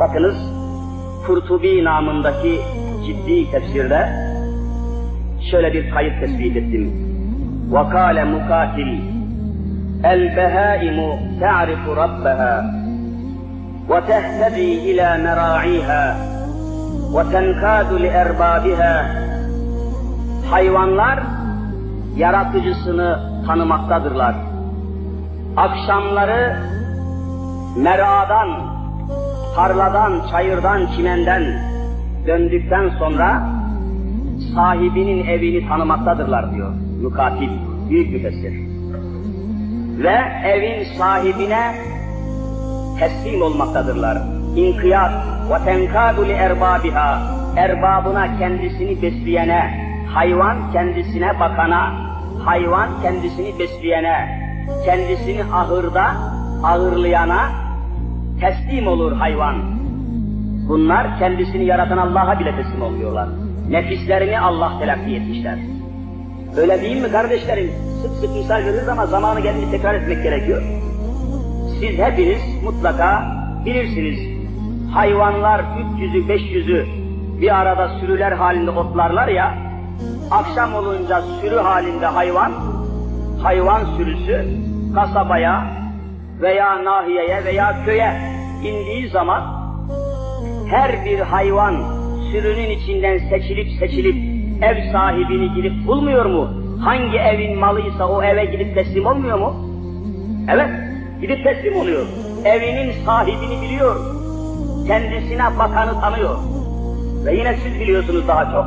Bakınız Kurtubi namındaki ciddi tefsirde şöyle bir kayıt tespit ettim. وَقَالَ مُقَاتِلِ الْبَهَائِمُ تَعْرِفُ رَبَّهَا وَتَهْتَدِي إِلَى مَرَاعِيهَا وَتَنْكَادُ لِأَرْبَابِهَا Hayvanlar yaratıcısını tanımaktadırlar. Akşamları meradan, tarladan, çayırdan, çimenden döndükten sonra sahibinin evini tanımaktadırlar diyor Mukatil, büyük müfessir. Ve evin sahibine teslim olmaktadırlar. İnkiyat ve tenkadu li erbabiha erbabına kendisini besleyene, hayvan kendisine bakana, hayvan kendisini besleyene, kendisini ahırda ağırlayana teslim olur hayvan. Bunlar kendisini yaratan Allah'a bile teslim oluyorlar. Nefislerini Allah telakki etmişler. Öyle değil mi kardeşlerim? Sık sık misal veririz ama zamanı gelince tekrar etmek gerekiyor. Siz hepiniz mutlaka bilirsiniz. Hayvanlar 300'ü 500'ü bir arada sürüler halinde otlarlar ya, akşam olunca sürü halinde hayvan, hayvan sürüsü kasabaya veya nahiyeye veya köye indiği zaman her bir hayvan sürünün içinden seçilip seçilip ev sahibini gidip bulmuyor mu? Hangi evin malıysa o eve gidip teslim olmuyor mu? Evet, gidip teslim oluyor. Evinin sahibini biliyor. Kendisine bakanı tanıyor. Ve yine siz biliyorsunuz daha çok.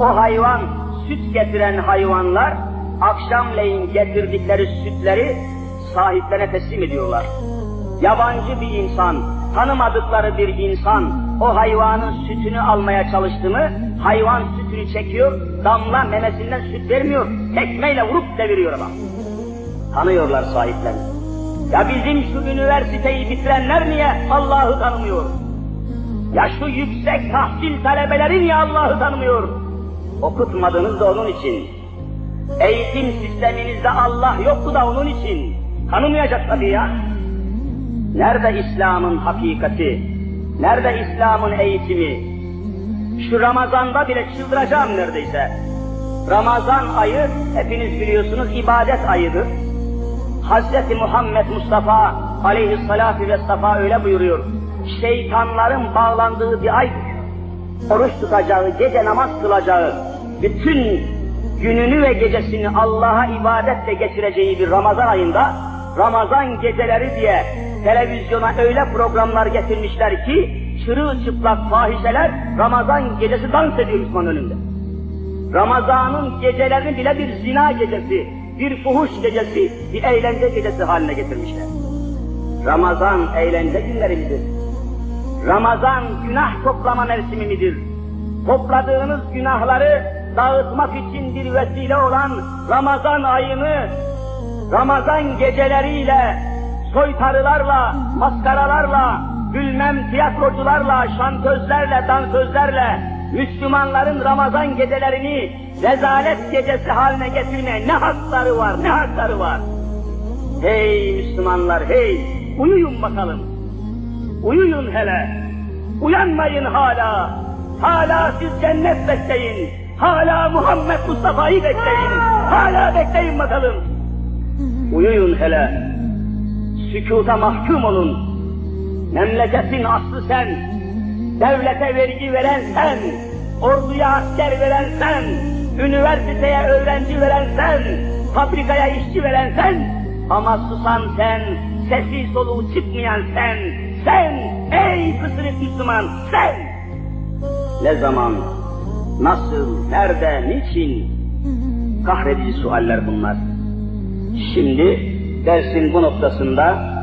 O hayvan, süt getiren hayvanlar akşamleyin getirdikleri sütleri sahiplerine teslim ediyorlar. Yabancı bir insan, tanımadıkları bir insan o hayvanın sütünü almaya çalıştı mı, hayvan sütünü çekiyor, damla memesinden süt vermiyor, tekmeyle vurup deviriyor adam. Tanıyorlar sahiplerini. Ya bizim şu üniversiteyi bitirenler niye Allah'ı tanımıyor? Ya şu yüksek tahsil talebeleri niye Allah'ı tanımıyor? Okutmadınız da onun için. Eğitim sisteminizde Allah yoktu da onun için. Tanımayacak tabii ya. Nerede İslam'ın hakikati? Nerede İslam'ın eğitimi? Şu Ramazan'da bile çıldıracağım neredeyse. Ramazan ayı hepiniz biliyorsunuz ibadet ayıdır. Hazreti Muhammed Mustafa aleyhissalatu vesselam öyle buyuruyor. Şeytanların bağlandığı bir aydır. Oruç tutacağı, gece namaz kılacağı, bütün gününü ve gecesini Allah'a ibadetle geçireceği bir Ramazan ayında Ramazan geceleri diye televizyona öyle programlar getirmişler ki çırılçıplak fahişeler Ramazan gecesi dans ediyor Müslüman önünde. Ramazan'ın gecelerini bile bir zina gecesi, bir fuhuş gecesi, bir eğlence gecesi haline getirmişler. Ramazan eğlence günleri midir? Ramazan günah toplama mevsimi midir? Topladığınız günahları dağıtmak için bir vesile olan Ramazan ayını Ramazan geceleriyle, soytarılarla, maskaralarla, bilmem tiyatrocularla, şantözlerle, dansözlerle Müslümanların Ramazan gecelerini rezalet gecesi haline getirmeye ne hakları var, ne hakları var? Hey Müslümanlar hey, uyuyun bakalım. Uyuyun hele. Uyanmayın hala. Hala siz cennet bekleyin. Hala Muhammed Mustafa'yı bekleyin. Hala bekleyin bakalım. Uyuyun hele. Sükuta mahkum olun. Memleketin aslı sen. Devlete vergi veren sen. Orduya asker veren sen. Üniversiteye öğrenci veren sen. Fabrikaya işçi veren sen. Ama susan sen. Sesi soluğu çıkmayan sen. Sen ey kısırık Müslüman sen. Ne zaman, nasıl, nerede, niçin? Kahredici sualler bunlar. Şimdi dersin bu noktasında